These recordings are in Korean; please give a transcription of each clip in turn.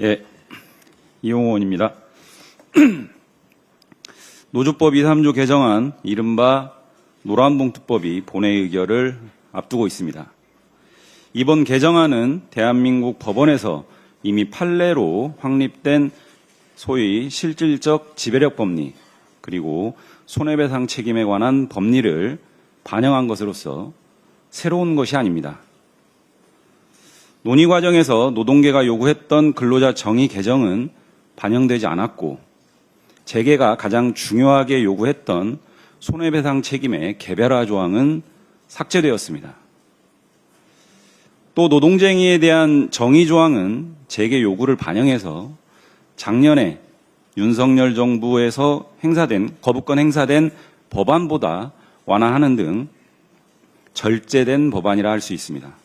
예, 이용원입니다. 노조법 2, 3조 개정안 이른바 노란봉투법이 본회의 의결을 앞두고 있습니다. 이번 개정안은 대한민국 법원에서 이미 판례로 확립된 소위 실질적 지배력 법리 그리고 손해배상 책임에 관한 법리를 반영한 것으로서 새로운 것이 아닙니다. 논의 과정에서 노동계가 요구했던 근로자 정의 개정은 반영되지 않았고 재계가 가장 중요하게 요구했던 손해배상 책임의 개별화 조항은 삭제되었습니다. 또 노동쟁의에 대한 정의 조항은 재계 요구를 반영해서 작년에 윤석열 정부에서 행사된 거부권 행사된 법안보다 완화하는 등 절제된 법안이라 할 수 있습니다.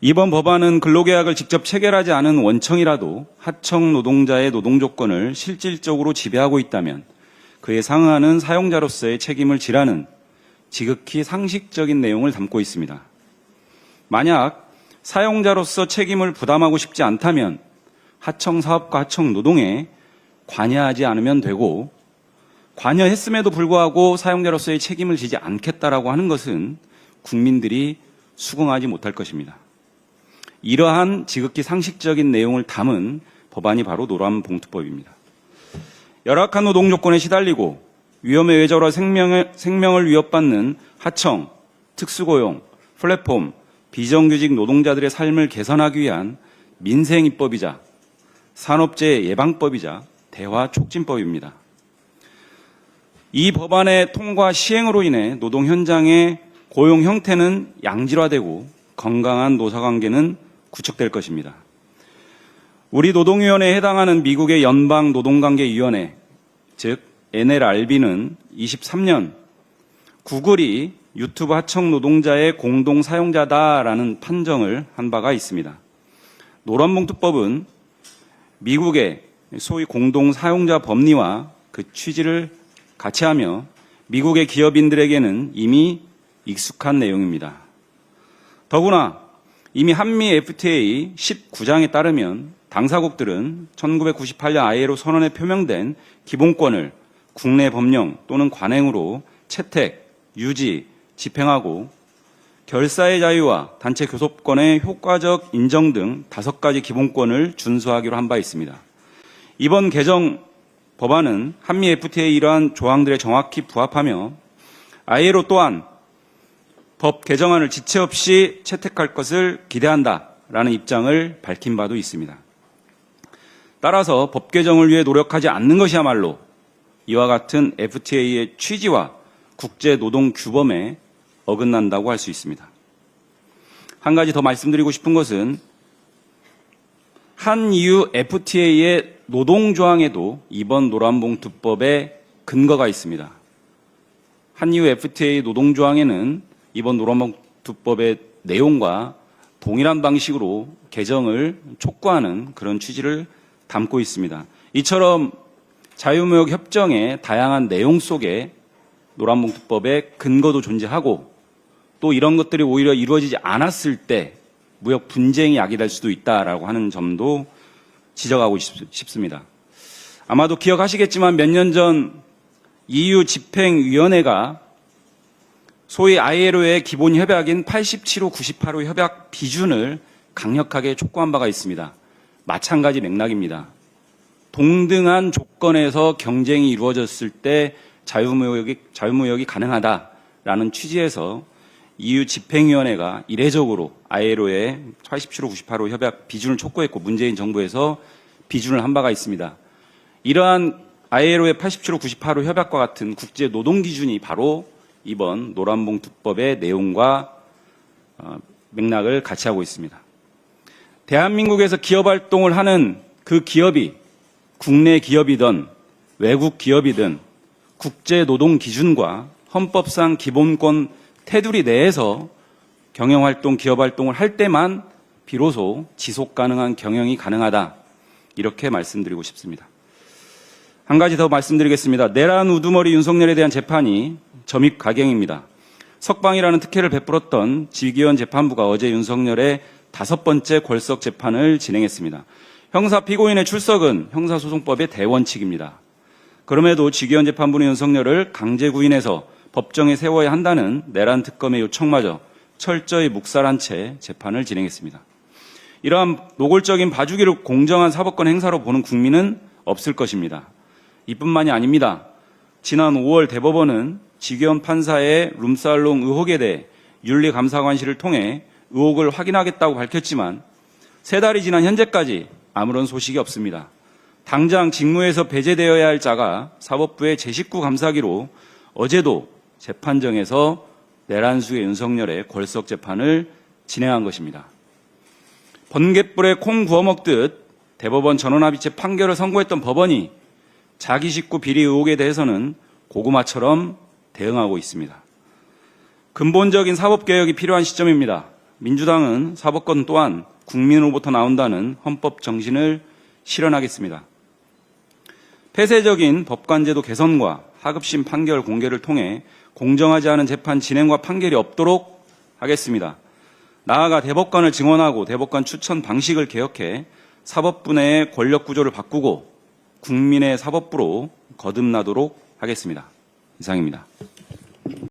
이번 법안은 근로계약을 직접 체결하지 않은 원청이라도 하청 노동자의 노동 조건을 실질적으로 지배하고 있다면 그에 상응하는 사용자로서의 책임을 지라는 지극히 상식적인 내용을 담고 있습니다. 만약 사용자로서 책임을 부담하고 싶지 않다면 하청 사업과 하청 노동에 관여하지 않으면 되고 관여했음에도 불구하고 사용자로서의 책임을 지지 않겠다라고 하는 것은 국민들이 수긍하지 못할 것입니다. 이러한 지극히 상식적인 내용을 담은 법안이 바로 노란봉투법입니다. 열악한 노동 조건에 시달리고 위험에 외절화 생명을, 생명을 위협받는 하청, 특수고용, 플랫폼, 비정규직 노동자들의 삶을 개선하기 위한 민생입법이자 산업재해 예방법이자 대화 촉진법입니다. 이 법안의 통과 시행으로 인해 노동 현장의 고용 형태는 양질화되고 건강한 노사관계는 구축될 것입니다. 우리 노동위원회에 해당하는 미국의 연방 노동관계위원회, 즉 NLRB는 23년 구글이 유튜브 하청 노동자의 공동 사용자다라는 판정을 한 바가 있습니다. 노란봉투법은 미국의 소위 공동 사용자 법리와 그 취지를 같이 하며 미국의 기업인들에게는 이미 익숙한 내용입니다. 더구나 이미 한미 FTA 19장에 따르면 당사국들은 1998년 ILO 선언에 표명된 기본권을 국내 법령 또는 관행으로 채택, 유지, 집행하고 결사의 자유와 단체 교섭권의 효과적 인정 등 다섯 가지 기본권을 준수하기로 한 바 있습니다. 이번 개정 법안은 한미 FTA의 이러한 조항들에 정확히 부합하며 ILO 또한 법 개정안을 지체 없이 채택할 것을 기대한다라는 입장을 밝힌 바도 있습니다. 따라서 법 개정을 위해 노력하지 않는 것이야말로 이와 같은 FTA의 취지와 국제 노동 규범에 어긋난다고 할 수 있습니다. 한 가지 더 말씀드리고 싶은 것은 한 EU FTA의 노동 조항에도 이번 노란봉투법에 근거가 있습니다. 한 EU FTA 노동 조항에는 이번 노란봉투법의 내용과 동일한 방식으로 개정을 촉구하는 그런 취지를 담고 있습니다. 이처럼 자유무역 협정의 다양한 내용 속에 노란봉투법의 근거도 존재하고 또 이런 것들이 오히려 이루어지지 않았을 때 무역 분쟁이 야기될 수도 있다라고 하는 점도 지적하고 싶습니다. 아마도 기억하시겠지만 몇 년 전 EU 집행위원회가 소위 ILO의 기본 협약인 87호, 98호 협약 비준을 강력하게 촉구한 바가 있습니다. 마찬가지 맥락입니다. 동등한 조건에서 경쟁이 이루어졌을 때 자유무역이, 자유무역이 가능하다라는 취지에서 EU 집행위원회가 이례적으로 ILO의 87호, 98호 협약 비준을 촉구했고 문재인 정부에서 비준을 한 바가 있습니다. 이러한 ILO의 87호, 98호 협약과 같은 국제 노동 기준이 바로 이번 노란봉투법의 내용과 어, 맥락을 같이 하고 있습니다. 대한민국에서 기업 활동을 하는 그 기업이 국내 기업이든 외국 기업이든 국제 노동 기준과 헌법상 기본권 테두리 내에서 경영 활동, 기업 활동을 할 때만 비로소 지속 가능한 경영이 가능하다. 이렇게 말씀드리고 싶습니다. 한 가지 더 말씀드리겠습니다. 내란 우두머리 윤석열에 대한 재판이 점입 가경입니다. 석방이라는 특혜를 베풀었던 지기현 재판부가 어제 윤석열의 다섯 번째 골석 재판을 진행했습니다. 형사 피고인의 출석은 형사소송법의 대원칙입니다. 그럼에도 직위원 재판부는 윤석열을 강제 구인해서 법정에 세워야 한다는 내란 특검의 요청마저 철저히 묵살한 채 재판을 진행했습니다. 이러한 노골적인 봐주기를 공정한 사법권 행사로 보는 국민은 없을 것입니다. 이뿐만이 아닙니다. 지난 5월 대법원은 직위원 판사의 룸살롱 의혹에 대해 윤리감사관실을 통해 의혹을 확인하겠다고 밝혔지만 세 달이 지난 현재까지 아무런 소식이 없습니다. 당장 직무에서 배제되어야 할 자가 사법부의 제19 감사기로 어제도 재판정에서 내란수의 윤석열의 골석 재판을 진행한 것입니다. 번갯불에 콩 구워 먹듯 대법원 전원합의체 판결을 선고했던 법원이 자기 식구 비리 의혹에 대해서는 고구마처럼 대응하고 있습니다. 근본적인 사법개혁이 필요한 시점입니다. 민주당은 사법권 또한 국민으로부터 나온다는 헌법 정신을 실현하겠습니다. 폐쇄적인 법관제도 개선과 하급심 판결 공개를 통해 공정하지 않은 재판 진행과 판결이 없도록 하겠습니다. 나아가 대법관을 증원하고 대법관 추천 방식을 개혁해 사법부 내의 권력 구조를 바꾸고 국민의 사법부로 거듭나도록 하겠습니다. 이상입니다.